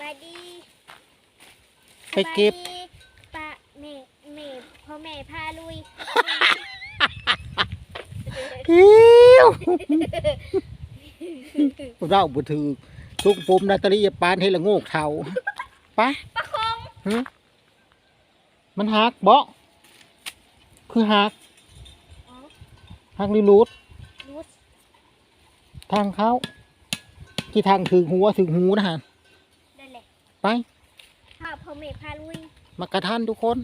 บายดีไปเก็บสายดีป้าแม่แม่พ่อแม่พาลุยคิวเราบุถือทุกปุ่มนาตาลีปานให้ละโงกเท่าไปะประคองหึมันหักบ่คือหักอ๋อ หักหรือรูดรู้ทางเขาที่ทางถึงหัวถึงหูนะฮะได้แหละ ไปพ่อพ่อแม่พาลุยมากระทันทุกคน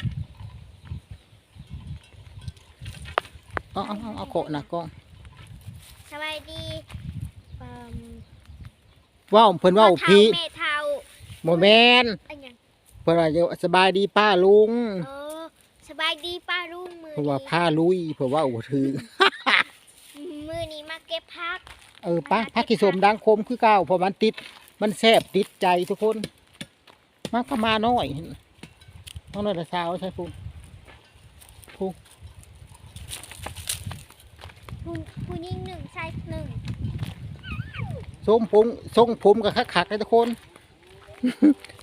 เอาเอาเอาเอาเกาะนะกล้องสบายดีเอิ่มว่าวเพิ่นว่าวพ่อพีเฒ่าแม่เท่าโมแมนอันหยังเพิ่นว่าสบายดีป้าลุงเออสบายดีป้าลุงมือเพราะว่านี้ผ้าลุยเพราะว่าอุถือ มือนี้มาเก็บพัก เออป้าพักกิสมดังคมคือเก้าเพราะมันติด มันแซบติดใจทุกคน มาก็มาน้อยต้องน้อยแต่เช้าใช่ปุ๊ปุ๊ผู้ผู้หญิงหนึ่งชายหนึ่งทรงผมทรงผมกับคักๆเลยทุกคน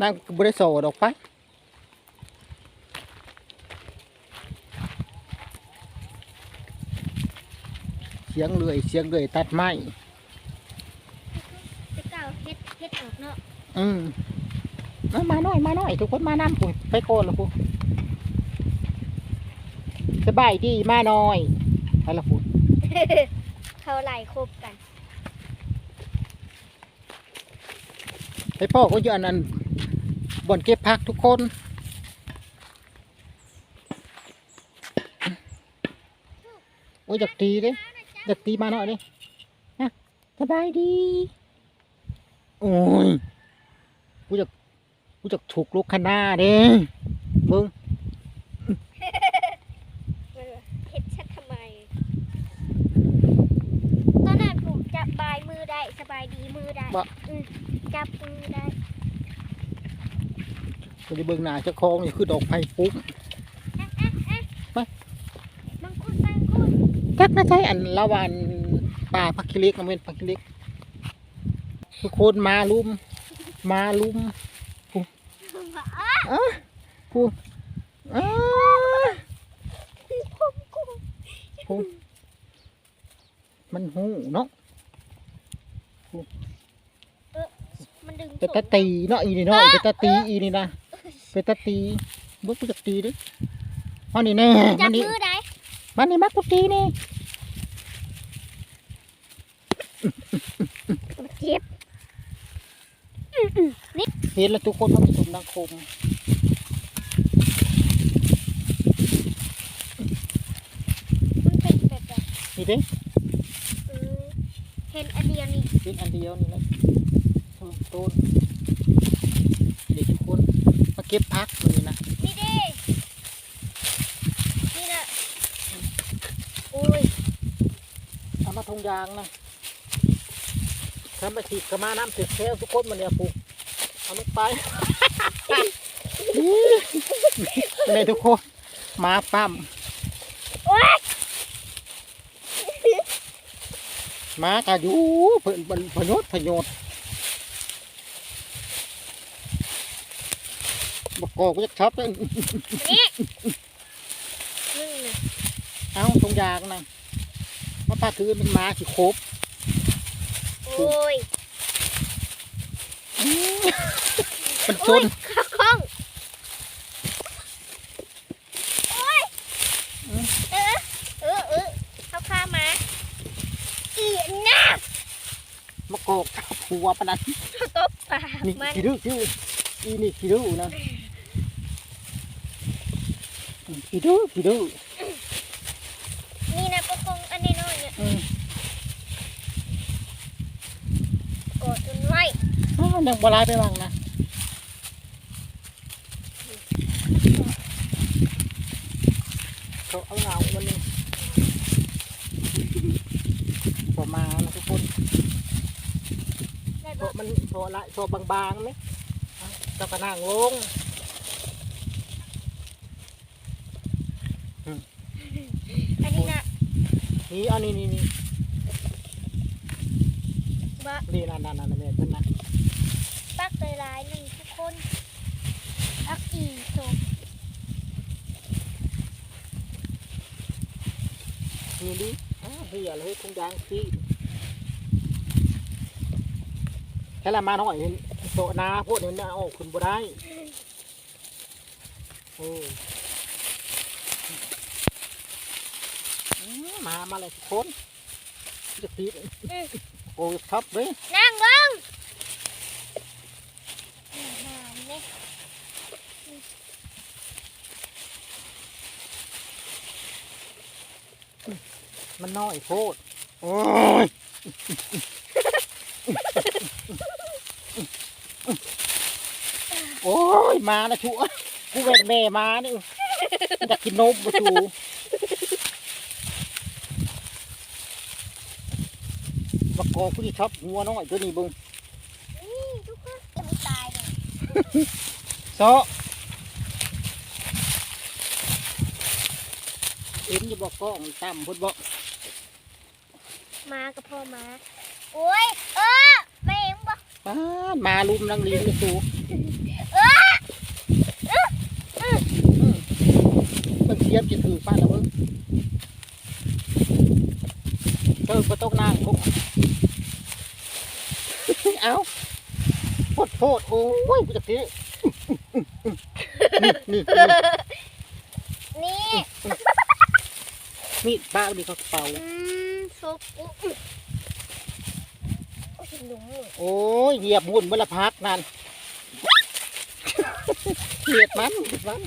นางบริโสดออกไปเสียงเลื่อยเสียงเลื่อยตัดไม้ไปเก่าเฮ็ดเฮ็ดออกเนาะอืมเอา มาหน่อยมาหน่อยทุกคนมานำปุ๋ยไปโกนแล้วปุ๊สบายดีมาหน่อยไปละปุ๊เขาไหลคบกันไปพ่อก็อยู่อันนั้นบ่อนเก็บผักทุกคนโอ้ยอยากตีเด้อยากตีมาหน่อยเด้นะสบายดี โอ้ยกูจะกู จะถูกลูกขนาเด้มึงเออเฮ็ดชัดทำไม ตอนนั้นผมจับบายมือได้สบายดีมือได้บ่ อืมจับมือได้กูจะเบิ่งหน้าเจ้าของนี่คือดอกไผ่ปุ๊บเอ๊ะเอ๊ะเอ๊ะไป มังคุดมังคุดจักนะใช่อันละวันป่าพักคิเล็กนะเว้นพักคิเล็กทุกคนมาลุม มาลุม อ้าอะกูอะผมกูกูมันหูเนาะมันดึงเป็นตาตีเนาะอีนี่เนาะเป็นตาตีอีนี่นะเป็นตาตีบุกกูจะตีดิมานี่แน่จัมาบนี่มือได้มานี่มักกูตีนี่เจ็บ เห็นแล้วทุกคนเขาผสมดังคมมันเป็นแบบแบบนี่เด้เออเห็นอันเดียวนี่เป็นอันเดียวนี่แหละต้นต้นเด็กทุกคนมาเก็บพักมันนี่นะนี่เด้นี่นะโอ้ยเอามาทงยางนะ ทำมาฉีดกระมาน้ำติดแค่ทุกคนมันเนี่ยปูเอาไม่ไปเลยทุกคนมาปั้มโอ้ยมากะอยู่เพิ่นมันพยศพยศบกกอกก็จะทับเลยนี่มึงน่ะเอาทงยางนะมาป้าถือเป็นมาสิครบ โอ้ยมันชนข้าข้องโอ้ยเออเออเออเข้าข้ามาอีน่ามากอกทับหัวปะนั้นตบปากนี่มันขี้ดื้อขี้ดื้ออีนี่ขี้ดื้อนะขี้ดื้อขี้ดื้อ นี่นะประคองอันนี้น้อยเนี่ย อืม กดจนไว้ อ้าว ยังบลายไปบ้างนะเขาเอาเหงาวันนี้พอมาแล้วทุกคนได้โซบ่มันโซละโซบางๆไหมเอาเจ้ากระนั่งลงอันนี้นะนี่เอานี่นี่นี่บ่นี่นั่นนั่นนั่นนี่เป็นนะ ตักเลยหลายหนึ่งทุกคนรักอีกจบนี่ดิอ้าวเฮ้ยอเลยคงยางซีแค่ละมาหน่อยเห็นโตนาพวกนี้นะโอ้คุณบ่ได้โอ้มามาเลยทุกคนจะตีโอ้ครับเลยนั่งลง มันน้อยโพดโอ้ยโอ้ยมาแล้วชัวกูเวทแม่มานี่มันจะกินนมมาชูมากอกกูที่ชอบหัวน้อยตัวนี้เบึงนี่ทุกคนจะไม่ตายเลยซอเอ็นจะบอกกล้องต่ำพุ่นบอก มากับพ่อมาโอ้ยเออแม่เองบอกป้าดมาลุมนังลีนเลยสูเออมันเทียบจะถือป้าละเบิ้งเติมประตกนางพวกเอาโพดโพดโอ้ยกูจะตีนี่นี่นี่นี่มีดบ้ามีกระเป๋า อืม ซุปอุ๊ยโอ้ยหลุมเลยโอ้ยเหยียบบุญเมื่อละพักนั่นเหยียบมันเหยียบมัน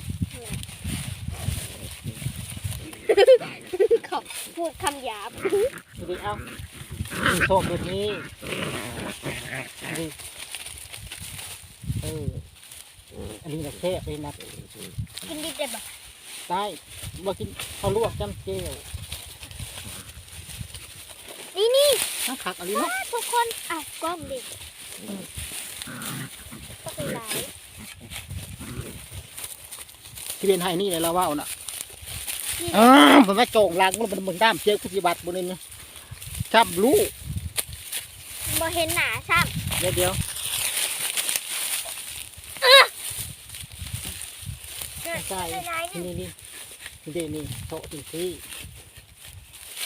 เขาพูดคำหยาบดูดิเอาโชคแบบนี้ดูดิเอออันนี้นะแค่ไปนะกินดิบได้ปะได้มากินเขาวลวกจำเจว นี่ นี่น้ำผักอะไรเนาะทุกคนอะกล้องดิก็ไปไหลายที่เป็นไห้นี่เลยเราว่าน่ะนี่อ้าวมันมาโจงหลังมันมันด้ามเจียวคุจิบัตรบนนี้นะจับลูกบ่เห็นหนาซ้เดี๋ยวเดี๋ยวำใช่ไปไหนเนี่ยนี่นี่นี่นี่โตะตีซี่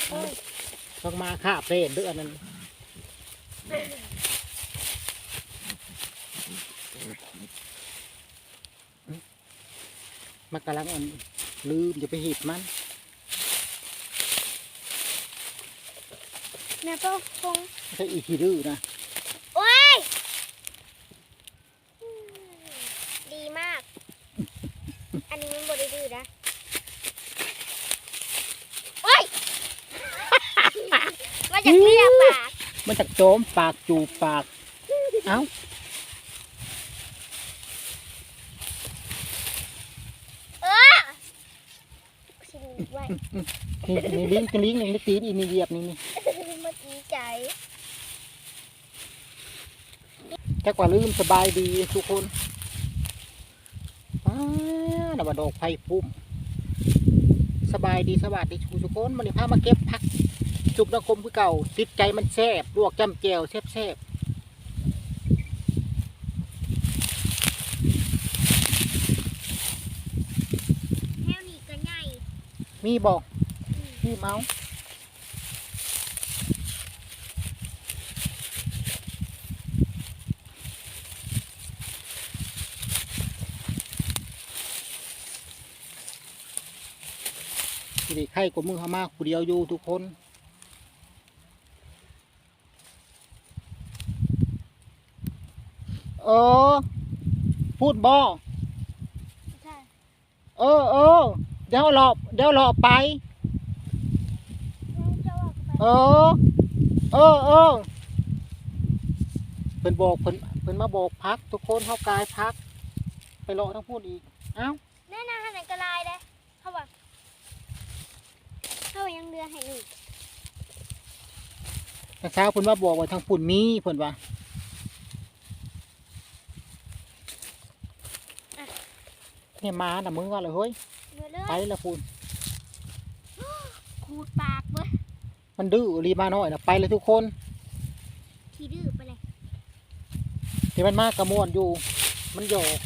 โอ้ย ต้องมาฆ่าเปรตด้วยอันนั้นมันกำลังอันลืมอย่าไปหิบมันแม่ป้าคงใช่อีทีดื้อนะ โอ้ยอืมดีมาก อันนี้มันบไดดื้อนะโอ้ย มาจากเรียปาก มัน จะโจมปากจูบปาก เอ้าเออชิมไว้นี่นี่ลิงก์ลิงก์นี่ตีนอีนี่เหยียบนี่นี่เมื่อกี้ใจจักว่าลืมสบายดีทุกคนอ้าดบดอกไผ่ปุ่มสบายดีสวัสดีทุกคนมันนี่พามาเก็บผัก จุกนักคมคือเก่าติดใจมันแซ่บลวกจำแจวแซ่บแซ่บแถวนี้ก็ใหญ่ๆมีบอกมีเมาส์สิริไข่กว่ามือเขามากผู้เดียวอยู่ทุกคน ออ พูดบอใช่เออเออเดี๋ยวรอเดี๋ยวรอไป จะว่าไปเออ เออเออเพิ่นบอกเพิ่นเพิ่นมาบอกพัก ทุกคนเข้ากายพัก ไปรอทั้งพูดอีก เอ้า แน่นาหันไหนกระลายเลยเขาบอกเขายังเรือให้หนึ่งแต่เช้าเพิ่นมาบอกว่าทางปุ่นมีเพิ่นว่า เนี่ยมาน่ะมึงว่าเลยเฮ้ยเมื่อเลือไปดละปุ่นขูดปากเว้ยมันดื้อรีมาหน่อยนะไปเลยทุกคนขี้ดื้อไปเลยที่มันมากกระมวนอยู่ มันโยก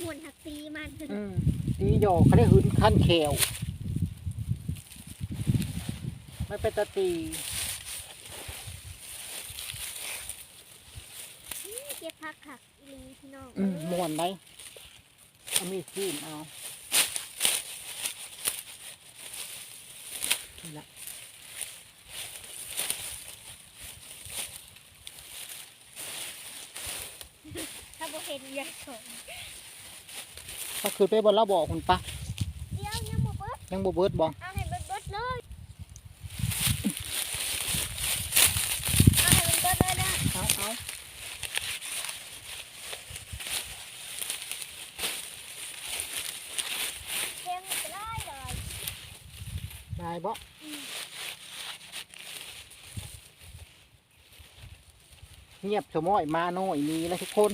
มวนหักตีมัน อืมตีหยอกเขาได้หืนขั้นแขวไม่เป็นตาตี เก็บผักขักอีหลีพี่น้องอืมม่วนไหมเอามีดจิ้มเอานี่ละถ้าบ่เห็นอย่าสนถ้าคือไปบนเราบอกคุณปะเดี๋ยวยังบ่เบิดยังบ่เบิดบอกเอาให้เบิดเบิดเลยเอาให้มันเบิดเลยนะ เอาเอา เค็มจะได้เลย ได้บ่ เงียบสมอยมาหน่อยมีแล้วทุกคน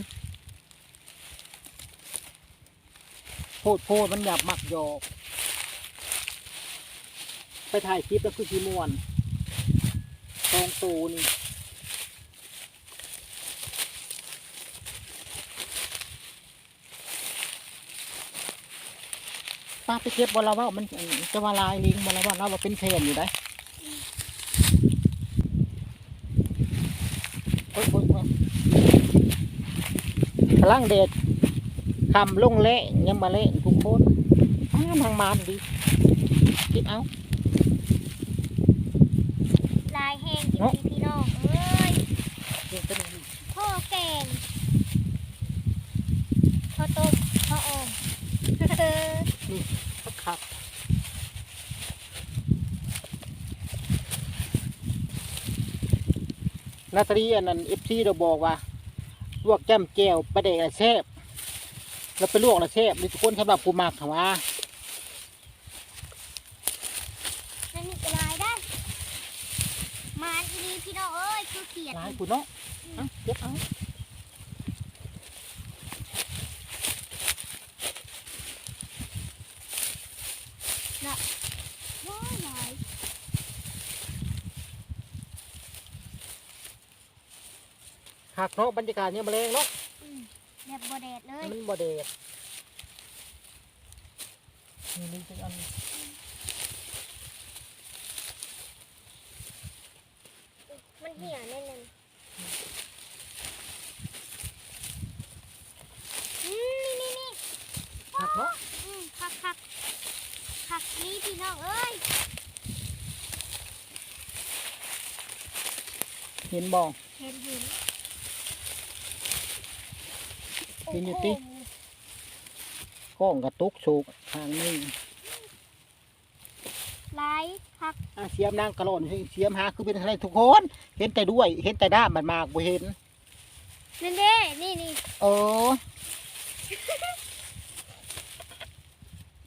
โพดโพดมันหยาบหมักหยอก ไปถ่ายคลิปแล้วคือสีมวนตองตูนี่ป้าไปเก็บบอลเราว่ามันจะมาลายลิงบอลเราว่าเราเป็นเพนอยู่ได้โอ้ยโอ้ยโอ้ย พลังเดชคำลงเละยังมาเละทุกคนอ้าทางมานดีคิดเอาลายแห้งอีหลีพี่น้องเอ้ยเดี๋ยวจะมีพ่อแกงพ่อต้มพ่ออมสักขับนาตาลีอันนั้นเอฟซีเราบอกว่า ลวกจ้ำแก้วประเดกแซ่บเราไปลวกแล้วแซ่บนี่ทุกคนสำหรับผู้มักถามว่านั่นนี่ก็ลายได้ มานอีหลีพี่น้องเอ้ยคือเขียดหลายผู้เนาะเอาเก็บเอา ว้ายลาย หั กเนาะบรรยากาศเนี่ยมาแรงเนาะอืมแบบบ่แดดเลย มันบ่เดดนี่นี่เป็นอันมันเหี่ยวแน่นอนอืมนี่นี่นี่หักเนาะอืมคักคักคักนี่พี่น้องเอ้ยเห็นบ่เห็นหิน เห็นอยู่ติโอ้โหข้องกระตุกสูกทางนี้ลายคักอะเสียมนางกระโหลนเสียมหาคือเป็นอะไรทุกคน เห็นแต่ด้วย เห็นแต่ด้ามมันมากบ่เห็นนี่เด้ นี่นี่เออ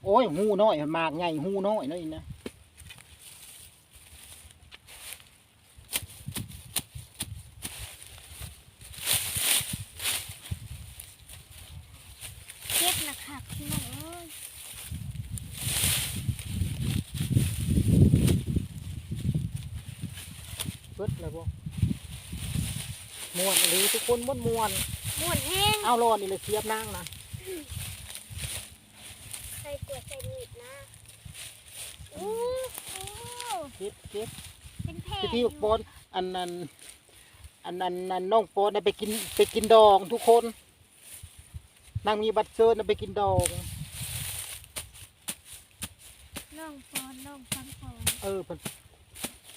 โอ้ยหูน้อยมันมากใหญ่หูน้อยนั่นนะ เก็บนะครับพี่น้องเอ้ย เบิดเลยบ่ม่วนเลยทุกคน ม่วนม่วนม่วนแห้งเอารอนี่เลยเสียบนางนะใส่กวดใส่มีดนะอู้หูเก็บเก็บเป็นแผ่ที่ที่ปอนอันนั้นอันนั้นอันนั้นน้องปอนน่ะไปกินไปกินดองทุกคนนางมีบัตรเชิญน่ะไปกินดอง น้องปอนน้องฟังปอน เออเพิ่น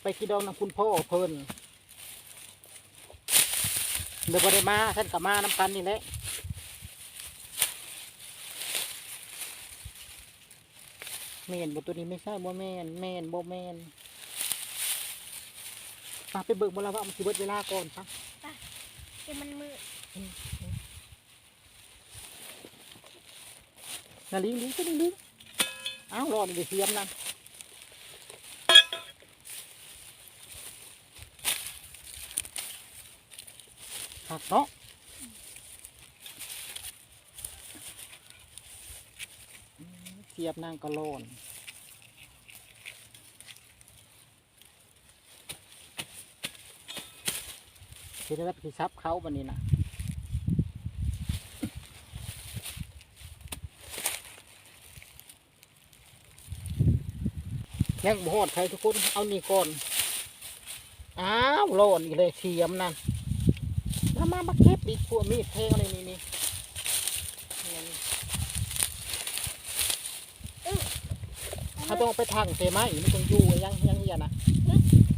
ไปกินดองนำคุณพ่อเพิ่น เดี๋ยวบ่ได้มาท่านกับมาน้ำกันนี่แหละแม่นบ่ตัวนี้ไม่ใช่บ่แม่นแม่นบ่แม่นปไปเบิกบ่แล้วว่ามันสิเบิดเวลาก่อนปะเดี๋ยวมันมือนาลิงลิงก็ลิงลิงอ้าวรอนี่ได้เสียมนั่น หักเนาะเสียบนางกระโลนคือได้รับผิดซับเขาวันนี้นะยังบ่อดใครทุกคน เอานี่ก่อน อ้าวร้อนอีกเลยเสียมนั่น มามามาเก็บอีกพวกมีดแทงอะไรนี่นี่นี่นี่เขาต้องเอาไปถังเสมาอีกมันต้องอยู่ยังยังเหียนะ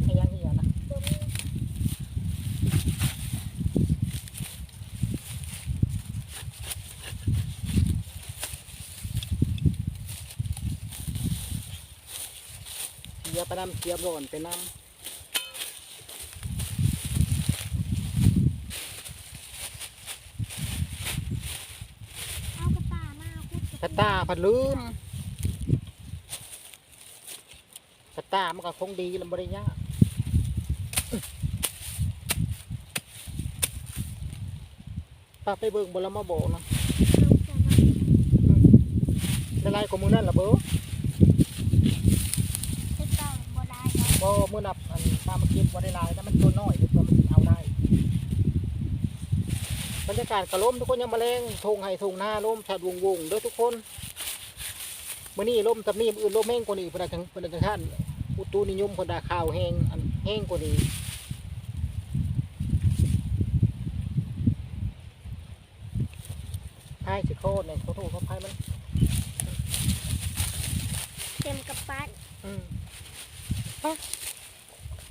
ให้ยังเหียนะตัวนี้เสียไปนำเสียบร้อนไปนเอากระตามาคุดำ กระตาผัดลืมกระตามันก็คงดีแล้วบริยากป้าไปเบิ่งบนแล้วมาบอกนะลงจะมาในไล่ของมือนั่นละเบ้อเฮ็ดเก่าบ่ได้แล้วบ่มือนับอันป้ามาเก็บบ่ได้หลายแต่มันตัวน้อยเดี๋ยวเพื่อมันสิเอาได้ บรรยากาศกระล้มทุกคนยังมาแรงทงไห้ทงหน้าล้มชัดวงวงๆเด้อทุกคนมื่อนี้ล้มตำนี้มื้ออื่นล้มแห้งกว่านี้เพิ่นอาจจะเพิ่นอาจจะท่านอุตุนิยมเพิ่นด่าข่าวแห้งอันแห้งกว่านี้พายสิโคตรเนี่ยเขาโทษเขาพายมันเต็มกับปั้นอืมปะ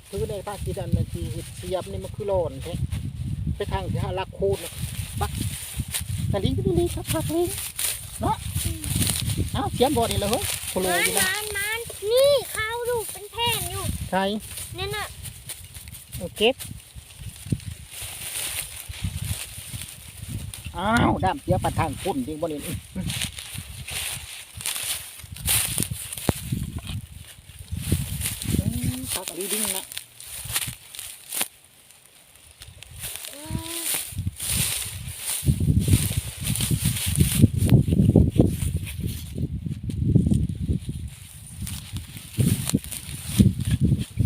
คือในภาคกีดันนาทีเห็ดเสียบนี่มันคือโลนแท้ไปทางที่หาลักโคูดนะ กะลิงก็ลิงครับพักลิงเนาะเอ้าเสียมบอดนี่เลยเฮ้ยโคโลมันอยู่นะมันมันนี่เขาดูเป็นแผ่นอยู่ใช่นั่นน่ะโอเคอ้าวด้ามเสียบปะทางพุ่นจริงบ่เนี่ยพักลิงดิ้งนะ อืม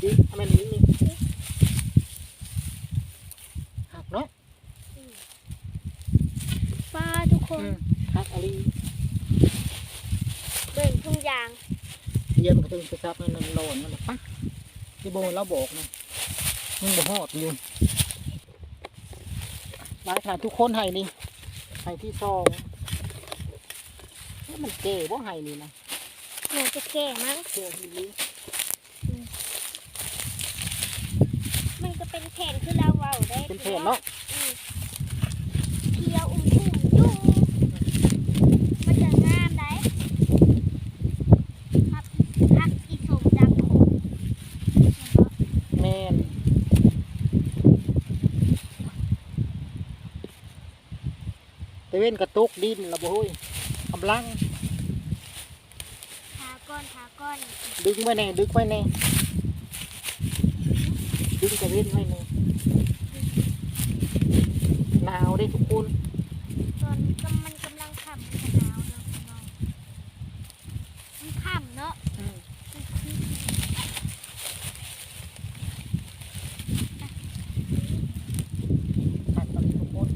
ดิ้งทำไมดิ้งนี่หักเนาะ ป้าทุกคน หักอะไร เดินทุ่งยาง เยี่ยมก็ต้องไปซับนั่นมันโลนนั่นแหละปะที่โบนเราบอกนะมึงบอกฮอดอยู่หลายฐานทุกคนให้นี่ให้ที่ซองมันเก๋บ่ให้นี่นะเหมือนจะแก่มั้งเก๋ทีนี้มันก็เป็นแผ่นคือเราเว้าได้เป็นเพจเนาะ อืมเคียวอุ้มทุ่งยุ่งมันจะงามได้พักพักอีสมดังคง แม่นตะเว้นกระตุกดินละบ่ฮ้ยกำลังทาก้อนทาก้อนดึงไว้แน่ดึงไว้แน่ดึงตะเว้นไว้แน่หนาวเด้ทุกคน ตอนนี้ก็มันกำลังขำมันจะหนาวเนาะพี่น้องมันขำเนาะ อืม มันคือ หักกันทุกคน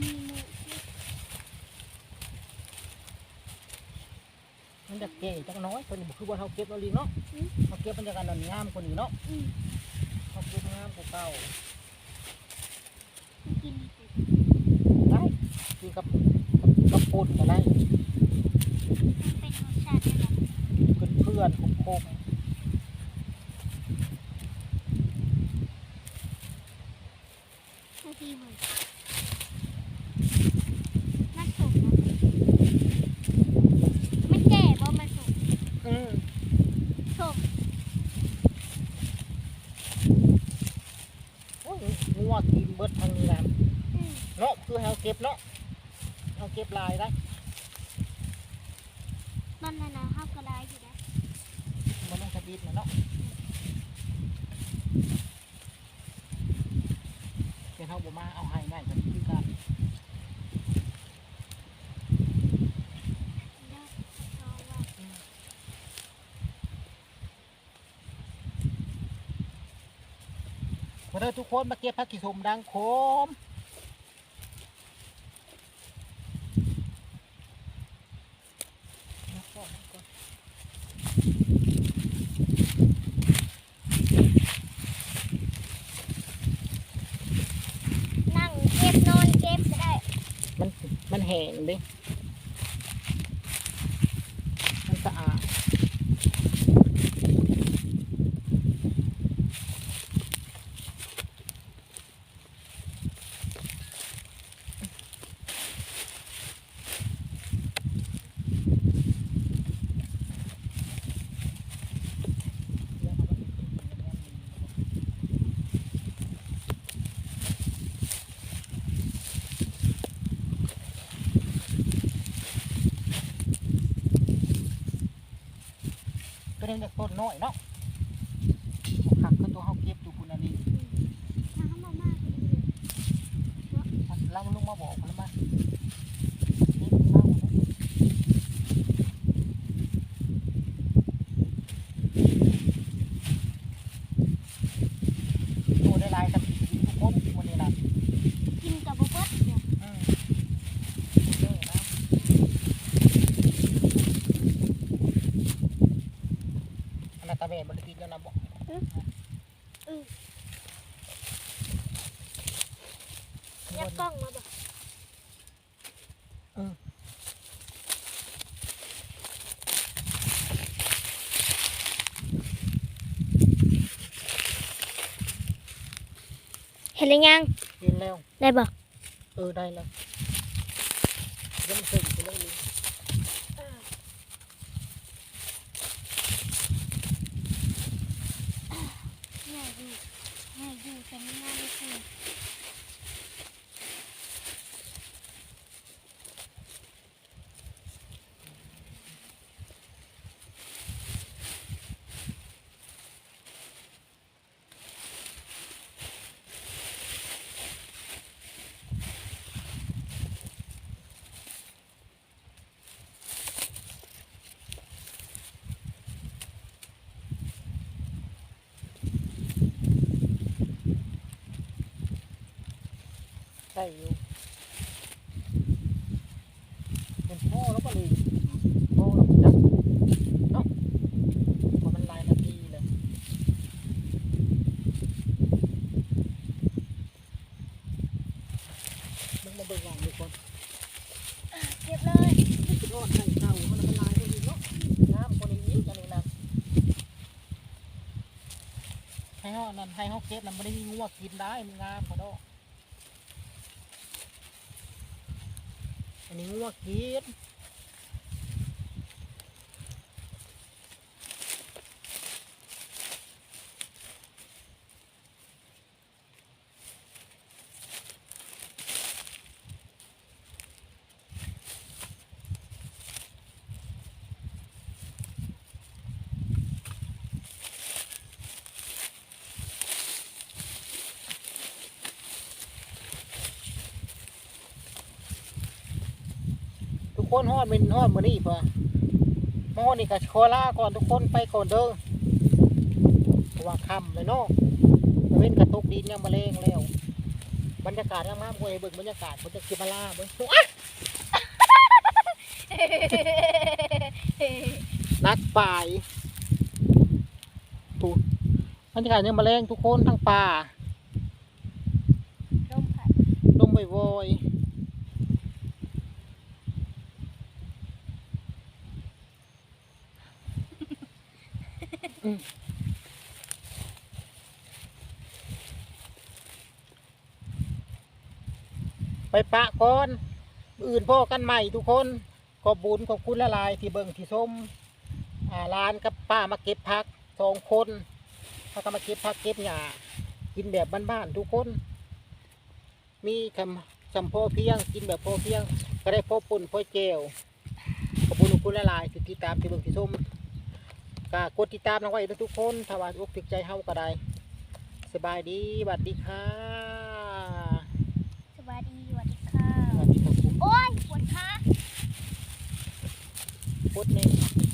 มีหมูที่ มั นจะเก๋จักหน้อยตัวนี้บ่คือว่าเขาเก็บแล้วลีเนาะเขาเก็บมันจะกันนั่นงามกว่านี้เนาะอืมเขาเก็บงามกว่าเก่ามันกินได้กินกับกับกับปุ่นก็ได้ มันเป็นรสชาติอะไร เพื่อนเพื่อนๆคม บางทีเหมือนน่าสมนะไม่แก่เพราะมันสม ๆอืม สม โอ้ย งัวกินเบิดทางนี้แหละอืมเนาะคือให้เขาเก็บเนาะเอาเก็บลายได้ตอนนั้นนะข้าวกระไดอยู่นะมันต้องสบีดนะเนาะเดี๋ยวเขาบอกมาเอาให้ได้กันคือการ อทุกคนมาเก็บผักขี้สมดังโคมนั่งเก็บนอนเก็บก็ได้ มันมันแห้งดิ เห็นหรือยังกินแล้ว ได้บอก เออได้แล้วยังมันเสื่อมไปเรื่องนี้ ง่ายอยู่ง่ายอยู่แต่ไม่ง่ายเลยคือ ใช่อยู่เป็นพ่อแล้วก็เลยพ่อแล้วก็จับเนาะพอมันหลายนาทีเลยมึงมาเบิ่งหลังดีกว่าเก็บเลยรอดให้เจ้ามันมันลายคนอีกเนาะน้ำคนอีกอันนี้นะให้เขาอันนั่นให้เขาเก็บแล้วไม่ได้มีงัวกินได้มันงามพอดอก นนี้งัวกิน คนฮอดเป็นฮอดมือนี่ป่ะมอนี่กับโคลาก่อนทุกคนไปก่อนเด้อเพราะว่าค่ำเลยเนาะเว้นกระตุกดินยังมาเลงแล้ว บรรยากาศยังามๆเว้ยเบิ่งบรรยากาศคนจะกินมาล่าเบิ่งนักป่ายตูบรรยากาศยังมาแรงทุกคนทั้งป่า ลมพัด ลมบ่อยๆอืมไปปะก่อนอื่นพ่อกันใหม่ทุกคนขอบบุญขอบคุณละลายที่เบิ่งที่ส้มอ่าร้านกับป้ามาเก็บพักสองคนเขาก็มาเก็บพักเก็บหญ้ากินแบบบ้านๆทุกคน มีคำจำพอเพียงกินแบบพอเพียง ก็ได้พอปุ่นพอเจลขอบคุณคุณละลายที่ติดตามที่เบิ่งที่ส้มก็กดติดตามน้องไว้ทุกคนถ้าว่าอกติดใจเฮาก็ได้สบายดีสวัสดีค่ะ สวัสดีสวัสดีค่ะ สวัสดีครับผม